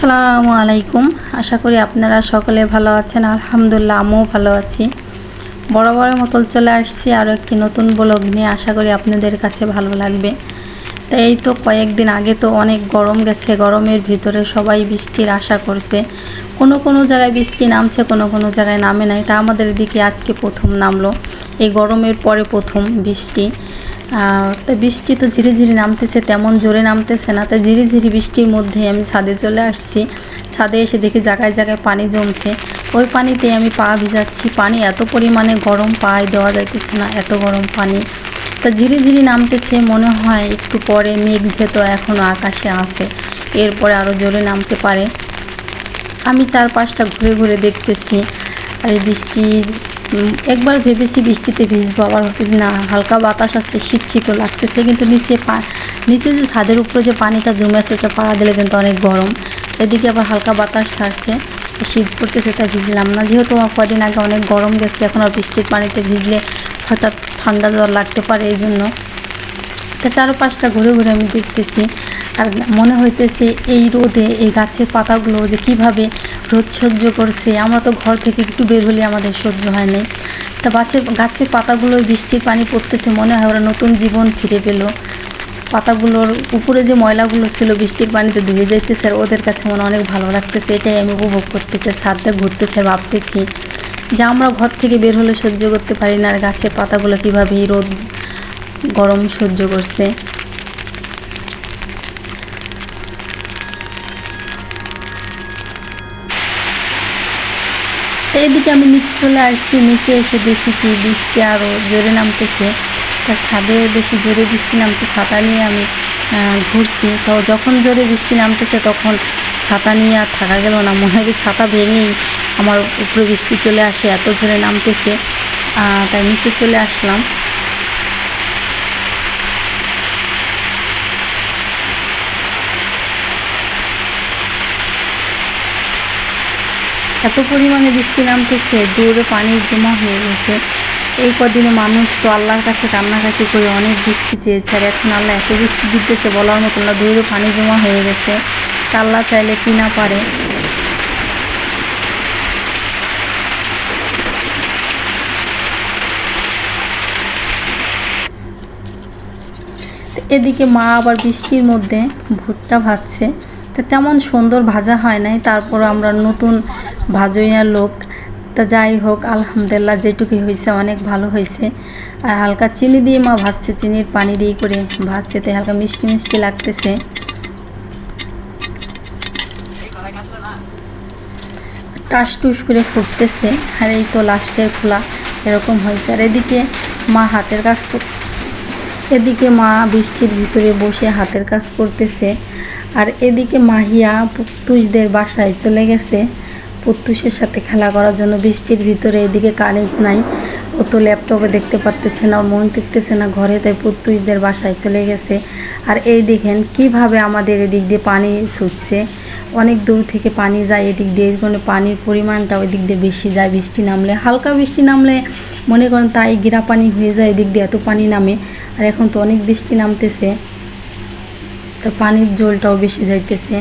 আসসালামু আলাইকুম। আশা করি আপনারা সকলে ভালো আছেন। আলহামদুলিল্লাহ, আমিও ভালো আছি। বড় বড় মতল চলে আসছি আরও একটি নতুন ব্লগ নিয়ে। আশা করি আপনাদের কাছে ভালো লাগবে। তো এই তো কয়েকদিন আগে তো অনেক গরম গেছে, গরমের ভিতরে সবাই বৃষ্টির আশা করছে। কোনো কোনো জায়গায় বৃষ্টি নামছে, কোনো কোনো জায়গায় নামে নাই। তা আমাদের দিকে আজকে প্রথম নামলো। এই গরমের পরে প্রথম বৃষ্টি। তো বৃষ্টি তো ঝিরি ঝিরি নামতেছে, তেমন জোরে নামতেছে না। তাই ঝিরি ঝিরি বৃষ্টির মধ্যে আমি ছাদে চলে আসছি। ছাদে এসে দেখি জায়গায় জায়গায় পানি জমছে। ওই পানিতে আমি পা ভিজাচ্ছি। পানি এত পরিমাণে গরম পায়ে, দেওয়া যাইতেছে না। এত গরম পানি। তা ঝিরি ঝিরি নামতেছে, মনে হয় একটু পরে মেঘ যেহেতু এখনও আকাশে আছে, এরপরে আরও জোরে নামতে পারে। আমি চারপাশটা ঘুরে ঘুরে দেখতেছি, আর এই বৃষ্টি একবার ভেবেছি বৃষ্টিতে ভিজবো, আবার ভাবতেছি না, হালকা বাতাস আছে শীত শীতও লাগতেছে, কিন্তু নিচে পা, নিচে যে ছাদের উপরে যে পানিটা জমে আছে ওটা পাড়া দিলে কিন্তু অনেক গরম। এদিকে আবার হালকা বাতাস ছাড়ছে, শীত পড়তেছে তা ভিজলাম না। যেহেতু কদিন আগে অনেক গরম গেছে, এখন আর বৃষ্টির পানিতে ভিজলে হঠাৎ ঠান্ডা জ্বর লাগতে পারে এই জন্য। তা চারপাশটা ঘুরে ঘুরে আমি দেখতেছি। আর মনে হইতেছে এই রোদে এই গাছের পাতাগুলো যে কীভাবে রোদ সহ্য করছে, আমরা তো ঘর থেকে একটু বের হলে আমাদের সহ্য হয় নাই। তা গাছের গাছের পাতাগুলো বৃষ্টির পানি পড়তেছে, মনে হয় ওরা নতুন জীবন ফিরে পেল। পাতাগুলোর উপরে যে ময়লাগুলো ছিল বৃষ্টির পানিতে ধুয়ে যাইতেছে, আর ওদের কাছে মনে অনেক ভালো লাগতেছে। এটাই আমি উপভোগ করতেছি ছাদটা ঘুরতেছে, ভাবতেছি। যে আমরা ঘর থেকে বের হলে সহ্য করতে পারি না, আর গাছের পাতাগুলো কীভাবে রোদ গরম সহ্য করছে? তো এদিকে আমি নিচে চলে আসছি, নিচে এসে দেখি কি বৃষ্টি আরও জোরে নামতেছে। তা ছাদে বেশি জোরে বৃষ্টি নামছে, ছাতা নিয়ে আমি ঘুরছি। তো যখন জোরে বৃষ্টি নামতেছে তখন ছাতা নিয়ে আর থাকা গেল না, মনে হয় ছাতা ভেঙেই আমার উপরে বৃষ্টি চলে আসে, এত জোরে নামতেছে। তাই নিচে চলে আসলাম। এত পরিমাণে বৃষ্টি নামতেছে দৌড়ে পানি জমা হয়ে গেছে। এই কদিনে মানুষ তো আল্লাহর কাছে কান্নাকাটি করে অনেক বৃষ্টি চেয়েছে, আর এখন আল্লাহ এত বৃষ্টি দিতেছে বলার মতো না দৌড়ে পানি জমা হয়ে গেছে। তা আল্লাহ চাইলে কি না পারে? এদিকে মা আবার বৃষ্টির মধ্যে ভুট্টা ভাজছে। তা তেমন সুন্দর ভাজা হয় নাই তারপর আমরা নতুন ভাজইয়ার লোক। তা যাই হোক, আলহামদুলিল্লাহ যেটুকুই হয়েছে অনেক ভালো হয়েছে। আর হালকা চিনি দিয়ে মা ভাজছে, চিনির পানি দিয়ে করে ভাজছে, তাই হালকা মিষ্টি মিষ্টি লাগতেছে। টাস টুস করে ফুটতেছে, আর এই তো লাস্টের খোলা, এরকম হয়েছে। আর এদিকে মা হাতের কাজ কর- এদিকে মা বৃষ্টির ভিতরে বসে হাতের কাজ করতেছে। আর এদিকে মাহিয়া পুত্তুষদের বাসায় চলে গেছে। পুত্তুষের সাথে খেলা করার জন্য বৃষ্টির ভিতরে এদিকে কারেন্ট নাই। ও তো ল্যাপটপে দেখতে পারতেছে না মন টিকতেছে না ঘরে, তাই পুত্তুষদের বাসায় চলে গেছে। আর এই দেখেন কীভাবে আমাদের এদিক দিয়ে পানি ছুটছে। অনেক দূর থেকে পানি যায় এদিক দিয়ে, কোনো পানির পরিমাণটা ওই দিক দিয়ে বেশি যায়, বৃষ্টি নামলে, হালকা বৃষ্টি নামলে, মনে করেন তাই গিরা পানি হয়ে যায় এদিক দিয়ে, এত পানি নামে। আর এখন তো অনেক বৃষ্টি নামতেছে, তো পানির জলটাও বেশি যাইতেছে।